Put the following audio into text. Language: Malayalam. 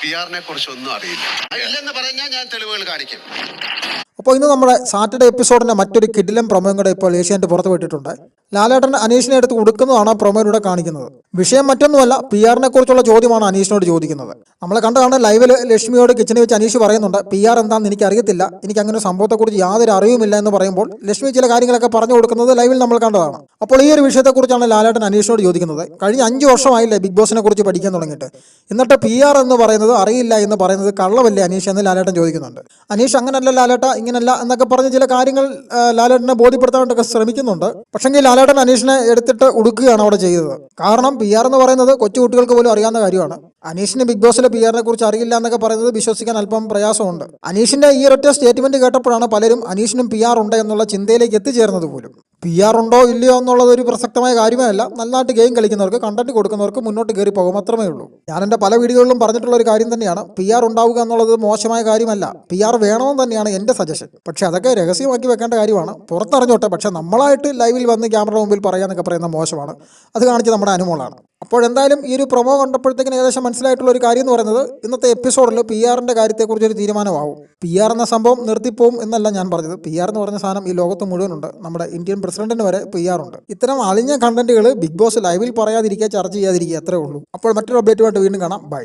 പി ആറിനെ കുറിച്ച് ഒന്നും അറിയില്ല ഇല്ലെന്ന് പറഞ്ഞാൽ ഞാൻ തെളിവുകൾ കാണിക്കും. അപ്പോൾ ഇന്ന് നമ്മുടെ സാറ്റർഡേ എപ്പിസോഡിന്റെ മറ്റൊരു കിടിലം പ്രൊമോയും കൂടെ ഇപ്പോൾ ഏഷ്യാനെറ്റ് പുറത്ത് വിട്ടിട്ടുണ്ട് ലാലേട്ടൻ അനീഷിനെ എടുത്ത് കൊടുക്കുന്നതാണ് പ്രൊമോയിലൂടെ കാണിക്കുന്നത്. വിഷയം മറ്റൊന്നുമല്ല പി ആറിനെ കുറിച്ചുള്ള ചോദ്യമാണ് അനീഷിനോട് ചോദിക്കുന്നത്. നമ്മൾ കണ്ടതാണ് ലൈവിൽ ലക്ഷ്മിയോട് കിച്ചണിൽ വെച്ച് അനീഷ് പറയുന്നുണ്ട് പി ആർ എന്താണെന്ന് എനിക്ക് അറിയത്തില്ല എനിക്ക് അങ്ങനെ ഒരു സംഭവത്തെക്കുറിച്ച് യാതൊരു അറിവുമില്ല എന്ന് പറയുമ്പോൾ ലക്ഷ്മി ചില കാര്യങ്ങളൊക്കെ പറഞ്ഞു കൊടുക്കുന്നത് ലൈവിൽ നമ്മൾ കണ്ടതാണ്. അപ്പോൾ ഈ ഒരു വിഷയത്തെക്കുറിച്ചാണ് ലാലേട്ടൻ അനീഷിനോട് ചോദിക്കുന്നത്. കഴിഞ്ഞ അഞ്ച് വർഷമായില്ലേ ബിഗ് ബോസിനെ കുറിച്ച് പഠിക്കാൻ തുടങ്ങിയിട്ട്. എന്നിട്ട് പി ആർ എന്ന് പറയുന്നത് അറിയില്ല എന്ന് പറയുന്നത് കള്ളവല്ലേ അനീഷ് എന്ന് ലാലേട്ടൻ ചോദിക്കുന്നുണ്ട്. അനീഷ് അങ്ങനല്ല ലാലേട്ട ഇങ്ങനല്ല എന്നൊക്കെ പറഞ്ഞ് ചില കാര്യങ്ങൾ ലാലേട്ടനെ ബോധ്യപ്പെടുത്താനായിട്ടൊക്കെ ശ്രമിക്കുന്നുണ്ട്. പക്ഷെങ്കിൽ ലാലേട്ടൻ അനീഷിനെ എടുത്തിട്ട് ഉടുക്കുകയാണ് അവിടെ ചെയ്തത്. കാരണം പി ആർ എന്ന് പറയുന്നത് കൊച്ചു കുട്ടികൾക്ക് പോലും അറിയാവുന്ന കാര്യമാണ്. അനീഷിന് ബിഗ് ബോസിലെ പി ആറിനെ കുറിച്ച് അറിയില്ല എന്നൊക്കെ പറയുന്നത് വിശ്വസിക്കാൻ അല്പം പ്രയാസമുണ്ട്. അനീഷിന്റെ ഈ ഒറ്റ സ്റ്റേറ്റ്മെന്റ് കേട്ടപ്പോഴാണ് പലരും അനീഷിനും പി ആർ ഉണ്ട് എന്നുള്ള ചിന്തയിലേക്ക് എത്തിച്ചേർന്നത് പോലും. പി ആർ ഉണ്ടോ ഇല്ലയോ എന്നുള്ളത് ഒരു പ്രസക്തമായ കാര്യമല്ല. നന്നായിട്ട് ഗെയിം കളിക്കുന്നവർക്ക് കണ്ടന്റ് കൊടുക്കുന്നവർക്ക് മുന്നോട്ട് കയറി പോകും മാത്രമേ ഉള്ളൂ. ഞാൻ എന്റെ പല വീഡിയോകളിലും പറഞ്ഞിട്ടുള്ള ഒരു കാര്യം തന്നെയാണ്. പി ആർ ഉണ്ടാവുക എന്നുള്ളത് മോശമായ കാര്യമല്ല. പി ആർ വേണമെന്ന് തന്നെയാണ് എന്റെ സജഷൻ പക്ഷേ അതൊക്കെ രഹസ്യമാക്കി വെക്കേണ്ട കാര്യമാണ്. പുറത്തറിഞ്ഞോട്ടെ. പക്ഷേ നമ്മളായിട്ട് ലൈവിൽ വന്ന് ക്യാമറ മുമ്പിൽ പറയാന്നൊക്കെ പറയുന്ന മോശമാണ്. അത് കാണിച്ച് നമ്മുടെ അനുമോളാണ്. അപ്പോൾ എന്തായാലും ഈ ഒരു പ്രൊമോ കണ്ടപ്പോഴത്തേക്കിന് ഏകദേശം മനസ്സിലായിട്ടുള്ള ഒരു കാര്യം എന്ന് പറയുന്നത് ഇന്നത്തെ എപ്പിസോഡിൽ പി ആറിന്റെ കാര്യത്തെക്കുറിച്ച് ഒരു തീരുമാനമാവും. പി ആർ എന്ന സംഭവം നിർത്തിപ്പോവും എന്നല്ല ഞാൻ പറഞ്ഞത്. പി ആർ എന്ന് പറഞ്ഞ സാധനം ഈ ലോകത്ത് മുഴുവനുണ്ട് നമ്മുടെ ഇന്ത്യൻ പ്രസിഡന്റിന് വരെ പി ആർ ഉണ്ട്. ഇത്തരം അളിഞ്ഞ കണ്ടന്റുകൾ ബിഗ് ബോസ് ലൈവിൽ പറയാതിരിക്കുക ചർച്ച ചെയ്യാതിരിക്കുക അത്രേ ഉള്ളൂ. അപ്പോൾ മറ്റൊരു അപ്ഡേറ്റുമായിട്ട് വീണ്ടും കാണാം. ബൈ